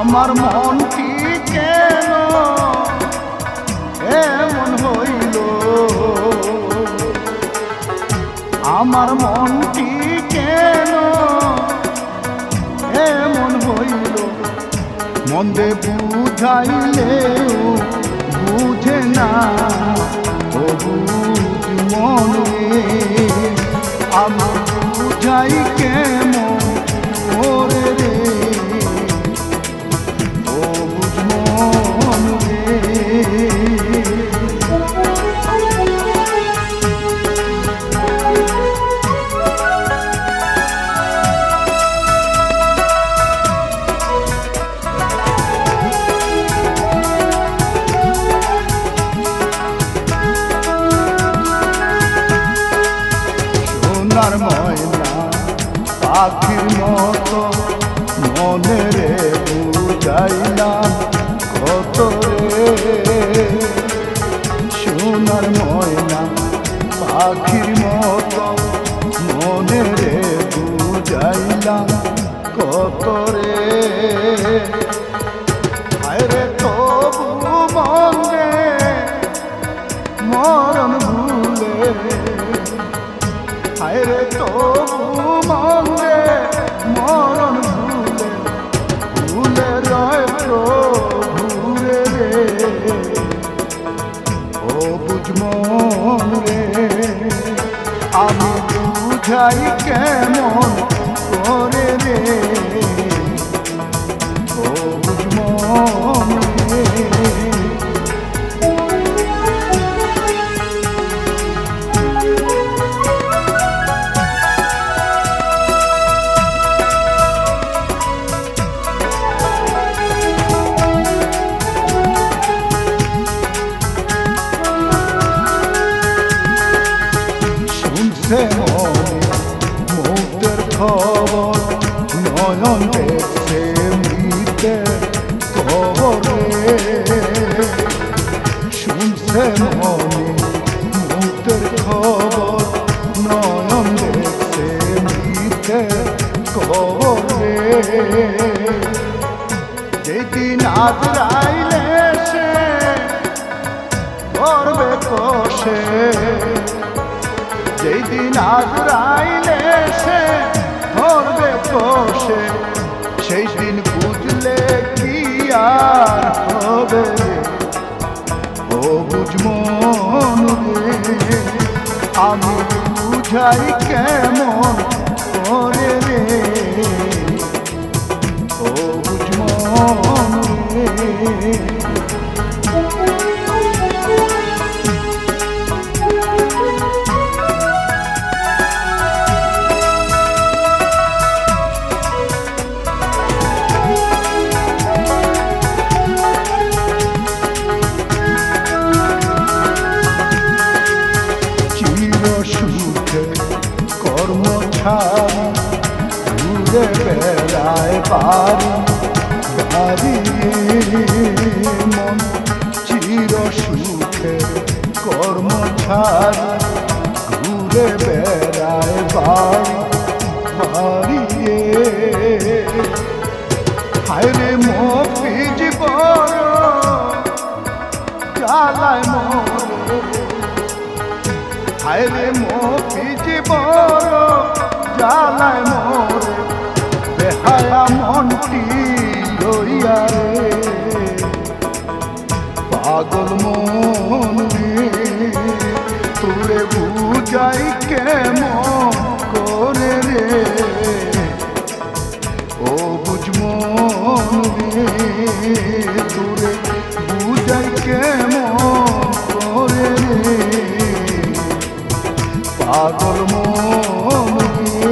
আমার মন কি কেন? এমন হইল? আমার মন কি কেন? এমন হইল? মন্দে বুঝাইলেও সোনার ময়না পাখির মতো মনে রে বুঝাইলাম কত রে। সোনার ময়না পাখির মতো মনে রে বুঝাইলাম কত রে। আরে তবু মনে, মরণ হায়রে তো মনে মরণ ভুলে ভুলে রয় প্রভুরে রে। ও বুঝ মন রে, আমি বুঝাই কেমন করে রে। ও বুঝ মন রে। মনে মুক্তের খবর, নয়ন দেখছে মৃতের খবরে শুনছে মনে মুক্তের খবর, নয়ন দেখছে মৃতের খবরে যেদিন আজরাইলে সে করবে কষে। যেই দিন আজরাইলে সে ধরবে কষে সেই দিন বুঝলে কি আর হবে? ও বুঝমন আমি বুঝাই কেমন করে রে? ও বুঝমন রে। বাড়ি বাড়ি মন চির সুখে কর্ম ছাড়ি, ঘুরে বেড়ায় বাড়ি বাড়ি হায়রে মফিজ বড় জ্বালায় মরে। হায়রে মফিজ বড় জ্বালায় মরে। মনটি লইয়া রে। পাগল মনে তুলে বুঝাই কেমন করে রে। ও বুঝমন তুলে বুঝাই কেমন করে রে। পাগল মনে